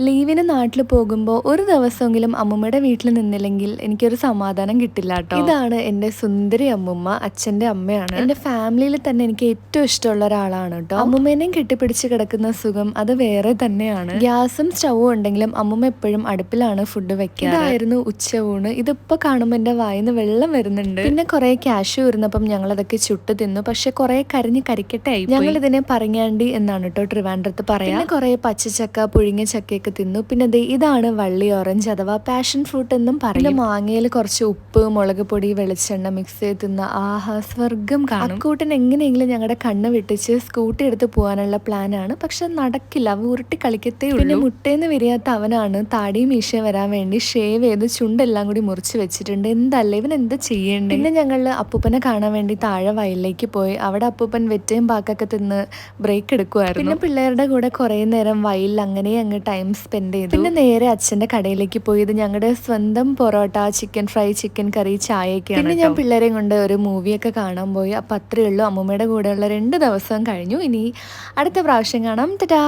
ലീവിന് നാട്ടിൽ പോകുമ്പോൾ ഒരു ദിവസമെങ്കിലും അമ്മമ്മയുടെ വീട്ടിൽ നിന്നില്ലെങ്കിൽ എനിക്കൊരു സമാധാനം കിട്ടില്ല കേട്ടോ ഇതാണ് എന്റെ സുന്ദരി അമ്മുമ്മ അച്ഛന്റെ അമ്മയാണ്. എന്റെ ഫാമിലിയിൽ തന്നെ എനിക്ക് ഏറ്റവും ഇഷ്ടമുള്ള ഒരാളാണ് കേട്ടോ അമ്മുമ്മേനെയും കെട്ടിപ്പിടിച്ച് കിടക്കുന്ന സുഖം അത് വേറെ തന്നെയാണ്. ഗ്യാസും സ്റ്റവും ഉണ്ടെങ്കിലും അമ്മുമ്മ എപ്പോഴും അടുപ്പിലാണ് ഫുഡ് വെക്കുക ഇതായിരുന്നു ഉച്ചവൂണ് ഇതിപ്പോൾ കാണുമ്പോൾ എന്റെ വായിന്ന് വെള്ളം വരുന്നുണ്ട്. പിന്നെ കുറേ ക്യാഷ് വരുന്നപ്പം ഞങ്ങൾ അതൊക്കെ ചുട്ട് തിന്നു. പക്ഷെ കുറേ കരിഞ്ഞ് കരിക്കട്ടെ ഞങ്ങൾ ഇതിനെ എന്നാണ് കേട്ടോ ട്രിവാൻഡ്രത്ത് പറയാം. കുറെ പച്ചച്ചക്ക പുഴുങ്ങിയ ചക്കയൊക്കെ തിന്നു. പിന്നെ ദേ ഇതാണ് വള്ളി ഓറഞ്ച് അഥവാ പാഷൻ ഫ്രൂട്ട് എന്നും പറയും. മാങ്ങയിൽ കുറച്ച് ഉപ്പ് മുളക് പൊടി വെളിച്ചെണ്ണ മിക്സ് ചെയ്ത് തിന്ന ആഹാ സ്വർഗം കാണും. കൂട്ടൻ എങ്ങനെയെങ്കിലും ഞങ്ങളുടെ കണ്ണ് വെട്ടിച്ച് സ്കൂട്ടി എടുത്ത് പോകാനുള്ള പ്ലാനാണ് പക്ഷെ നടക്കില്ല. അവ ഉരുട്ടി കളിക്കത്തേ ഉള്ളൂ. പിന്നെ മുട്ടേന്ന് വിരിയാത്ത അവനാണ് താടിയും മീശയും വരാൻ വേണ്ടി ഷേവ് ചെയ്ത് ചുണ്ടെല്ലാം കൂടി മുറിച്ച് വെച്ചിട്ടുണ്ട്. എന്തല്ല? ഇവൻ എന്താ ചെയ്യേണ്ടത് പിന്നെ ഞങ്ങൾ അപ്പൂപ്പനെ കാണാൻ വേണ്ടി താഴെ വയലിലേക്ക് പോയി. അവിടെ അപ്പൂപ്പൻ വെറ്റയും പാക്കൊക്കെ തിന്ന് ബ്രേക്ക് എടുക്കുമായിരുന്നു പിന്നെ പിള്ളേരുടെ കൂടെ കുറേ നേരം വയലിൽ അങ്ങനെ അങ്ങ് ടൈം സ്പെൻഡ് ചെയ്തു. പിന്നെ നേരെ അച്ഛന്റെ കടയിലേക്ക് പോയത് ഞങ്ങളുടെ സ്വന്തം parotta chicken fry chicken curry ചായയൊക്കെയാണ് പിന്നെ ഞാൻ പിള്ളേരെയും കൊണ്ട് ഒരു മൂവിയൊക്കെ കാണാൻ പോയി. അപ്പം അത്രയേ ഉള്ളൂ. അമ്മൂമ്മയുടെ കൂടെയുള്ള രണ്ട് ദിവസം കഴിഞ്ഞു. ഇനി അടുത്ത പ്രാവശ്യം കാണാം. ടാ